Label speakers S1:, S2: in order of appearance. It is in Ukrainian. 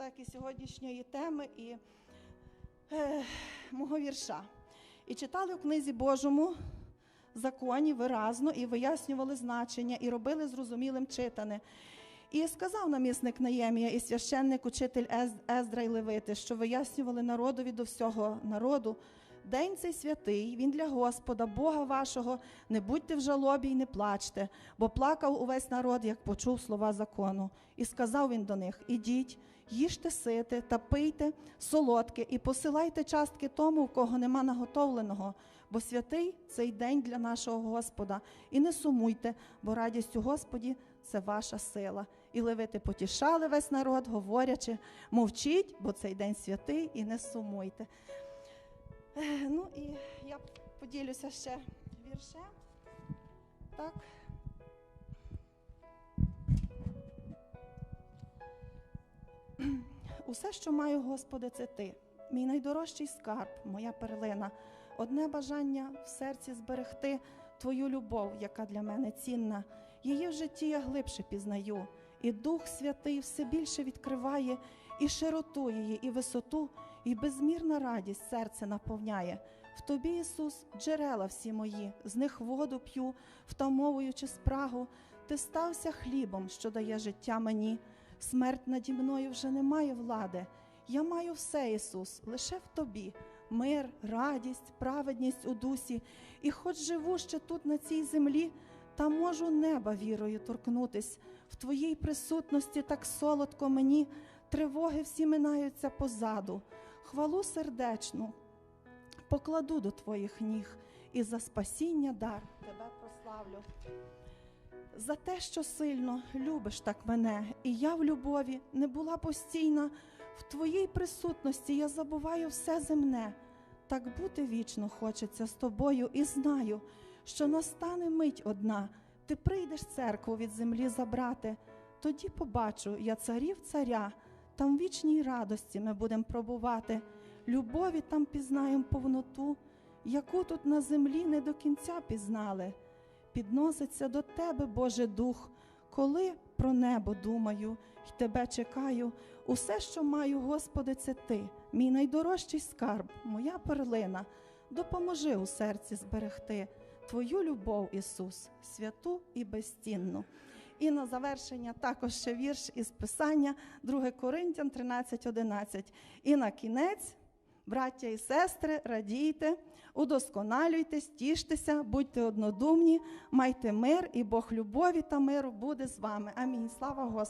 S1: так і сьогоднішньої теми і е, мого вірша. І читали у книзі Божому законі виразно і вияснювали значення, і робили зрозумілим читане. І сказав намісник Наємія і священник, учитель Ездра й Левити, що вияснювали народові до всього народу. День цей святий, він для Господа, Бога вашого, не будьте в жалобі й не плачте, бо плакав увесь народ, як почув слова закону. І сказав він до них: Ідіть, їжте сите та пийте солодке, і посилайте частки тому, у кого нема наготовленого, бо святий цей день для нашого Господа. І не сумуйте, бо радість у Господі це ваша сила. І левити потішали весь народ, говорячи, мовчіть, бо цей день святий, і не сумуйте. Ну і я поділюся ще віршем. Так. Усе, що маю, Господи, це ти, мій найдорожчий скарб, моя перлина. Одне бажання в серці зберегти Твою любов, яка для мене цінна. Її в житті я глибше пізнаю, і Дух Святий все більше відкриває і широту її, і висоту, і безмірна радість серце наповняє. В тобі, Ісус, джерела всі мої, з них воду п'ю, втамовуючи спрагу. Ти стався хлібом, що дає життя мені. Смерть наді мною вже не має влади. Я маю все, Ісус, лише в тобі. Мир, радість, праведність у дусі. І хоч живу ще тут, на цій землі, та можу неба вірою торкнутись. В твоїй присутності так солодко мені, тривоги всі минаються позаду. Хвалу сердечну покладу до твоїх ніг і за спасіння дар тебе прославлю. За те, що сильно любиш так мене, і я в любові не була постійна, в твоїй присутності я забуваю все земне. Так бути вічно хочеться з тобою, і знаю, що настане мить одна, ти прийдеш церкву від землі забрати. Тоді побачу я царів царя, там вічній радості ми будемо пробувати. Любові там пізнаєм повноту, яку тут на землі не до кінця пізнали. Підноситься до тебе, Боже Дух, коли про небо думаю й тебе чекаю. Усе, що маю, Господи, це ти, мій найдорожчий скарб, моя перлина. Допоможи у серці зберегти Твою любов, Ісус, святу і безцінну. І на завершення також ще вірш із Писання 2 Коринтян 13:11. І на кінець. Браття і сестри, радійте, удосконалюйтесь, тіштеся, будьте однодумні, майте мир, і Бог любові та миру буде з вами. Амінь. Слава Господу.